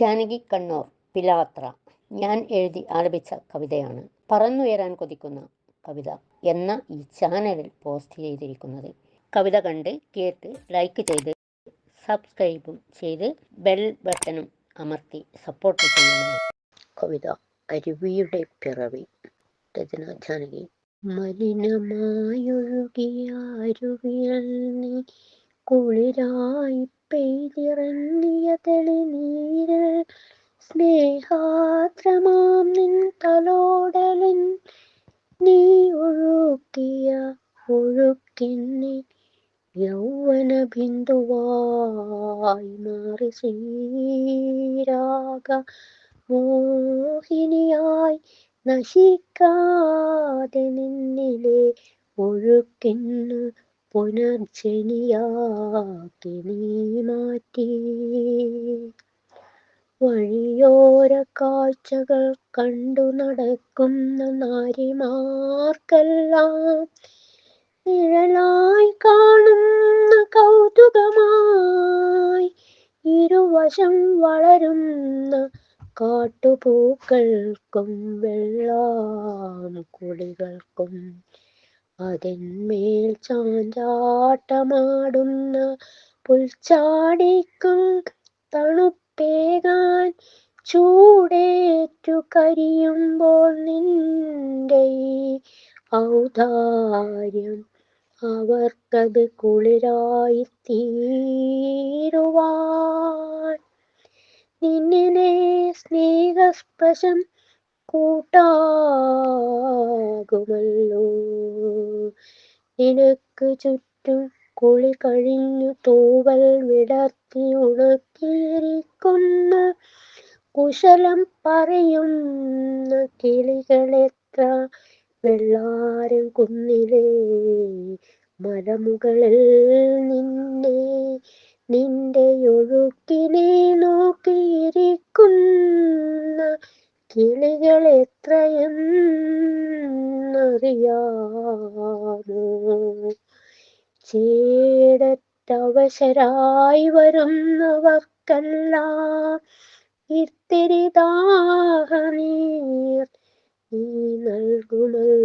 ജാനകി കണ്ണൂർ പിലാത്ര. ഞാൻ എഴുതി ആലപിച്ച കവിതയാണ്. പറന്നുയരാൻ കൊതിക്കുന്ന കവിത എന്ന ഈ ചാനലിൽ പോസ്റ്റ് ചെയ്തിരിക്കുന്നത്. കവിത കണ്ട് കേട്ട് ലൈക്ക് ചെയ്ത് സബ്സ്ക്രൈബും ചെയ്ത് ബെൽ ബട്ടണും അമർത്തി സപ്പോർട്ട് ചെയ്യണം കവിത അരുവിയുടെ പിറവി. രചന ജാനകി. മലിനമായൊഴുകിയ അരുവിയൽ നീ കുളിരായി പെയ്തിറങ്ങിയ തെളിനീരിൽ സ്നേഹാദ്രമാം നിൻ തലോടലിൻ. നീ ഒഴുക്കിയ ഒഴുക്കിന്നെ യൗവന ബിന്ദുവായി മാറി ശ്രീരാഗ മോഹിനിയായി നശിക്കാതെ നിന്നിലെ ഒഴുക്കിന്നു പുനർജനിയാക്കി നീ മാറ്റി. വഴിയോര കാഴ്ചകൾ കണ്ടു നടക്കുന്ന നാരിമാർക്കെല്ലാം നിഴലായി കാണുന്ന കൗതുകമായി ഇരുവശം വളരുന്ന കാട്ടുപൂക്കൾക്കും വെള്ളാം കുളികൾക്കും അതിന്മേൽ ചാഞ്ചാട്ടമാടുന്ന പുൽച്ചാടിക്കും തണുപ്പേകാൻ ചൂടേറ്റു കരിയുമ്പോൾ നിന്റെ ഔദാര്യം അവർക്കത് കുളിരായി തീരുവാൻ നിന്നിലെ സ്നേഹസ്പർശം കൂട്ടാകുമല്ലോ. നിനക്ക് ചുറ്റും കുളി കഴിഞ്ഞു തൂവൽ വിടർത്തി ഉണക്കിയിരിക്കുന്ന കുശലം പറയുന്ന കിളികളെത്ര വെള്ളാരം കുന്നിലെ മലമുകളിൽ നിന്നെ നിന്റെ ഒഴുക്കിനെ നോക്കിയിരിക്കുന്ന കിളികൾ എത്രയെന്നറിയാമോ ചേടത്തവശരായി വരുന്നവർക്കെല്ലാം ഇത്തിരി ദാഹനീർ നീ നൽകുമല്ലോ